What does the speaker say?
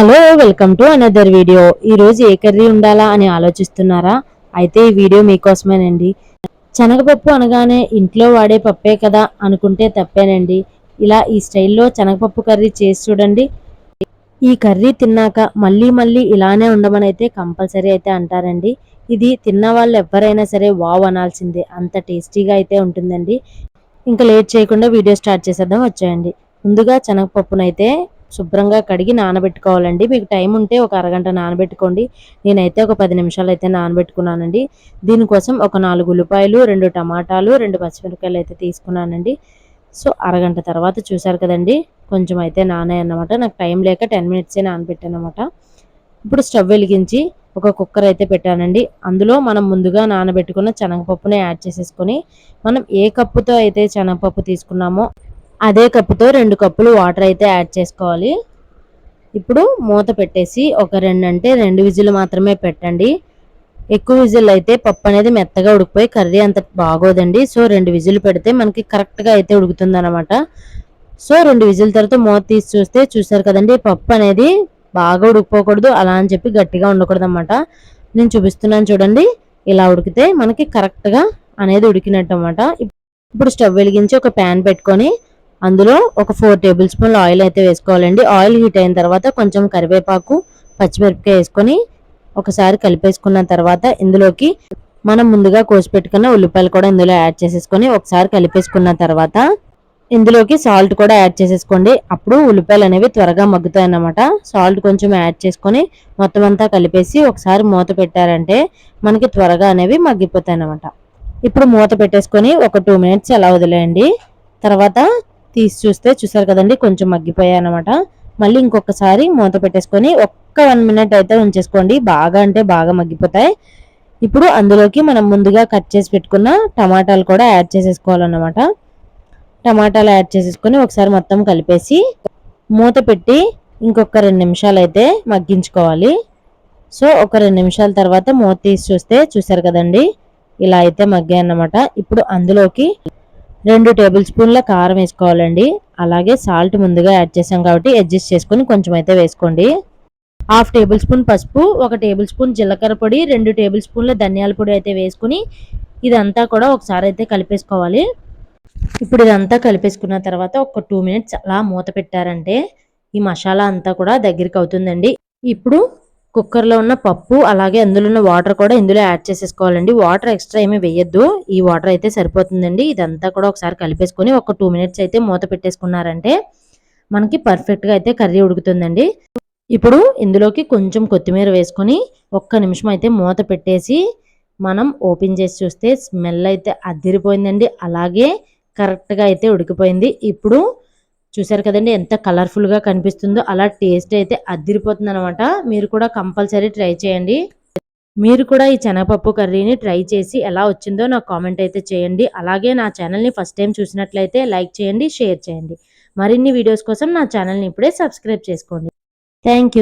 Hello welcome to another video ఈరోజు ఏ curry ఉండాలా అని ఆలోచిస్తున్నారా? అయితే ఈ వీడియో మీకోసమేనండి. శనగపప్పు అనగానే ఇంట్లో వాడే పప్పే కదా అనుకుంటే తప్పేనండి. ఇలా ఈ స్టైల్లో శనగపప్పు కర్రీ చేసి చూడండి. ఈ కర్రీ తిన్నాక మళ్ళీ మళ్ళీ ఇలానే ఉండమని అయితే కంపల్సరీ అయితే అంటారండి. ఇది తిన్న వాళ్ళు ఎవరైనా సరే వావ్ అనాల్సిందే. అంత టేస్టీగా అయితే ఉంటుందండి. ఇంకా లేట్ చేయకుండా వీడియో స్టార్ట్ చేసేద్దాం. వచ్చేయండి. ముందుగా శనగపప్పునైతే శుభ్రంగా కడిగి నానబెట్టుకోవాలండి. మీకు టైం ఉంటే ఒక అరగంట నానబెట్టుకోండి. నేనైతే ఒక పది నిమిషాలు అయితే నానబెట్టుకున్నానండి. దీనికోసం ఒక నాలుగు ఉల్లిపాయలు రెండు టమాటాలు రెండు పచ్చిమిరపకాయలు అయితే తీసుకున్నానండి. సో అరగంట తర్వాత చూసారు కదండి కొంచెం అయితే నానాయి అన్నమాట నాకు టైం లేక టెన్ మినిట్సే నానబెట్టానమాట. అనమాట ఇప్పుడు స్టవ్ వెలిగించి ఒక కుక్కర్ అయితే పెట్టానండి. అందులో మనం ముందుగా నానబెట్టుకున్న శనగపప్పుని యాడ్ చేసేసుకొని మనం ఏ కప్పుతో అయితే శనగపప్పు తీసుకున్నామో అదే కప్పుతో రెండు కప్పులు వాటర్ అయితే యాడ్ చేసుకోవాలి. ఇప్పుడు మూత పెట్టేసి ఒక రెండు అంటే రెండు విజిల్ మాత్రమే పెట్టండి. ఎక్కువ విజిల్ అయితే పప్పు అనేది మెత్తగా ఉడికిపోయి కర్రీ అంత బాగోదండి. సో రెండు విజిల్ పెడితే మనకి కరెక్ట్గా అయితే ఉడుకుతుంది అనమాట సో రెండు విజిల్ తర్వాత మూత తీసి చూస్తే చూసారు కదండి పప్పు అనేది బాగా ఉడికిపోకూడదు. అలా అని చెప్పి గట్టిగా ఉండకూడదు అనమాట నేను చూపిస్తున్నాను చూడండి ఇలా ఉడికితే మనకి కరెక్ట్గా అనేది ఉడికినట్టు అనమాట ఇప్పుడు స్టవ్ వెలిగించి ఒక ప్యాన్ పెట్టుకొని అందులో ఒక ఫోర్ టేబుల్ స్పూన్ల ఆయిల్ అయితే వేసుకోవాలండి. ఆయిల్ హీట్ అయిన తర్వాత కొంచెం కరివేపాకు పచ్చిమిరపకాయ వేసుకొని ఒకసారి కలిపేసుకున్న తర్వాత ఇందులోకి మనం ముందుగా కోసి పెట్టుకున్న ఉల్లిపాయలు కూడా ఇందులో యాడ్ చేసేసుకొని ఒకసారి కలిపేసుకున్న తర్వాత ఇందులోకి సాల్ట్ కూడా యాడ్ చేసేసుకోండి. అప్పుడు ఉల్లిపాయలు అనేవి త్వరగా మగ్గుతాయి అన్నమాట సాల్ట్ కొంచెం యాడ్ చేసుకొని మొత్తం అంతా కలిపేసి ఒకసారి మూత పెట్టారంటే మనకి త్వరగా అనేవి మగ్గిపోతాయి అన్నమాట ఇప్పుడు మూత పెట్టేసుకొని ఒక టూ మినిట్స్ అలా వదిలేయండి. తర్వాత తీసి చూస్తే చూసారు కదండి కొంచెం మగ్గిపోయాయి అనమాట మళ్ళీ ఇంకొకసారి మూత పెట్టేసుకొని ఒక్క వన్ మినిట్ అయితే ఉంచేసుకోండి. బాగా అంటే బాగా మగ్గిపోతాయి. ఇప్పుడు అందులోకి మనం ముందుగా కట్ చేసి పెట్టుకున్న టమాటాలు కూడా యాడ్ చేసేసుకోవాలన్నమాట. టమాటాలు యాడ్ చేసేసుకొని ఒకసారి మొత్తం కలిపేసి మూత పెట్టి ఇంకొక రెండు నిమిషాలు అయితే మగ్గించుకోవాలి. సో ఒక రెండు నిమిషాల తర్వాత మూత తీసి చూస్తే చూసారు కదండి ఇలా అయితే మగ్గాయి అన్నమాట. ఇప్పుడు అందులోకి రెండు టేబుల్ స్పూన్ల కారం వేసుకోవాలండి. అలాగే సాల్ట్ ముందుగా యాడ్ చేసాం కాబట్టి అడ్జస్ట్ చేసుకొని కొంచెం అయితే వేసుకోండి. హాఫ్ టేబుల్ స్పూన్ పసుపు ఒక టేబుల్ స్పూన్ జీలకర్ర పొడి రెండు టేబుల్ స్పూన్ల ధనియాల పొడి అయితే వేసుకుని ఇదంతా కూడా ఒకసారి అయితే కలిపేసుకోవాలి. ఇప్పుడు ఇదంతా కలిపేసుకున్న తర్వాత ఒక టూ మినిట్స్ అలా మూత పెట్టారంటే ఈ మసాలా అంతా కూడా దగ్గరికి అవుతుందండి. ఇప్పుడు కుక్కర్లో ఉన్న పప్పు అలాగే అందులో ఉన్న వాటర్ కూడా ఇందులో యాడ్ చేసేసుకోవాలండి. వాటర్ ఎక్స్ట్రా ఏమీ వేయద్దు. ఈ వాటర్ అయితే సరిపోతుందండి. ఇదంతా కూడా ఒకసారి కలిపేసుకొని ఒక టూ మినిట్స్ అయితే మూత పెట్టేసుకున్నారంటే మనకి పర్ఫెక్ట్గా అయితే కర్రీ ఉడుకుతుందండి. ఇప్పుడు ఇందులోకి కొంచెం కొత్తిమీర వేసుకొని ఒక్క నిమిషం అయితే మూత పెట్టేసి మనం ఓపెన్ చేసి చూస్తే స్మెల్ అయితే అదిరిపోయిందండి. అలాగే కరెక్ట్గా అయితే ఉడికిపోయింది. ఇప్పుడు చూసారు కదండి ఎంత కలర్ఫుల్గా కనిపిస్తుందో అలా టేస్ట్ అయితే అద్దిరిపోతుంది అనమాట మీరు కూడా కంపల్సరీ ట్రై చేయండి. మీరు కూడా ఈ శనగపప్పు కర్రీని ట్రై చేసి ఎలా వచ్చిందో నాకు కామెంట్ అయితే చేయండి. అలాగే నా ఛానల్ని ఫస్ట్ టైం చూసినట్లయితే లైక్ చేయండి షేర్ చేయండి. మరిన్ని వీడియోస్ కోసం నా ఛానల్ని ఇప్పుడే సబ్స్క్రైబ్ చేసుకోండి. థ్యాంక్